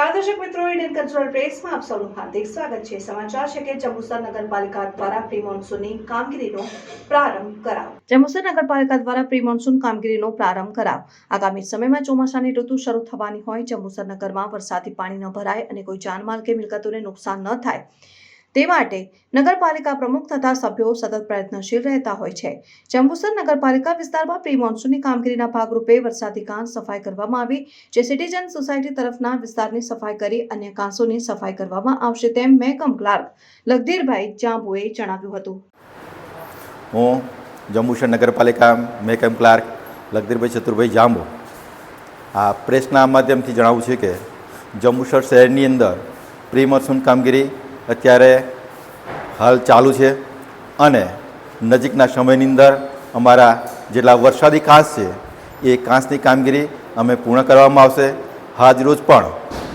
દર્શક મિત્રો Indian cultural પ્રેસમાં આપ સૌનું હાર્દિક સ્વાગત છે. સમાચાર છે કે જંબુસર નગરપાલિકા દ્વારા પ્રી મોન્સૂનની કામગીરીનો પ્રારંભ કરાવ. જંબુસર નગરપાલિકા દ્વારા પ્રી મોન્સૂન કામગીરીનો પ્રારંભ કરાવ. આગામી સમયમાં ચોમાસાની ઋતુ શરૂ થવાની હોય, જંબુસર નગરમાં વરસાદી પાણી ન ભરાય અને કોઈ જાનમાલ કે મિલકતોને નુકસાન ન થાય. તે માટે નગરપાલિકા પ્રમુખ તથા સભ્યો સતત પ્રયત્નશીલ રહેતા હોય છે. જંબુસર નગરપાલિકા વિસ્તારમાં પ્રી મોન્સૂનની કામગીરીના ભાગરૂપે વરસાદી કાંસ સફાઈ કરવામાં આવી, જે સિટીઝન સોસાયટી તરફના વિસ્તારની સફાઈ કરી અન્ય કાંસોની સફાઈ કરવામાં આવશે તેમ મહેકમ ક્લાર્ક લગધીરભાઈ જાંબુએ જણાવ્યું હતું. હું જંબુસર નગરપાલિકા મહેકમ ક્લાર્ક લગદીરભાઈ ચતુરભાઈ જાંબુ. આ પ્રેસના માધ્યમથી જણાવું છે કે જંબુસર શહેરની અંદર પ્રી મોન્સૂન કામગીરી અત્યારે હાલ ચાલુ છે અને નજીકના સમયની અંદર અમારા જેટલા વરસાદી કાંસ છે, એ કાંસની કામગીરી અમે પૂર્ણ કરવામાં આવશે. આજ રોજ પણ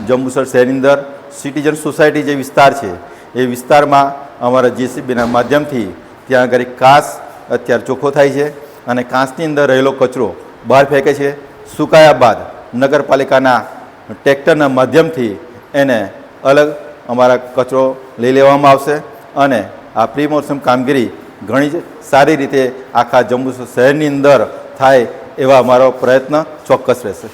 જંબુસર શહેરની અંદર સિટીઝન સોસાયટી જે વિસ્તાર છે, એ વિસ્તારમાં અમારા જેસીબીના માધ્યમથી ત્યાં આગળ કાંસ અત્યારે ચોખ્ખો થાય છે અને કાંસની અંદર રહેલો કચરો બહાર ફેંકે છે. સુકાયા બાદ નગરપાલિકાના ટ્રેક્ટરના માધ્યમથી એને અલગ અમારા કચરો લઈ લેવામાં આવશે અને આ પ્રી મોસમ કામગીરી ઘણી જ સારી રીતે આખા જંબુસર શહેરની અંદર થાય એવા અમારો પ્રયત્ન ચોક્કસ રહેશે.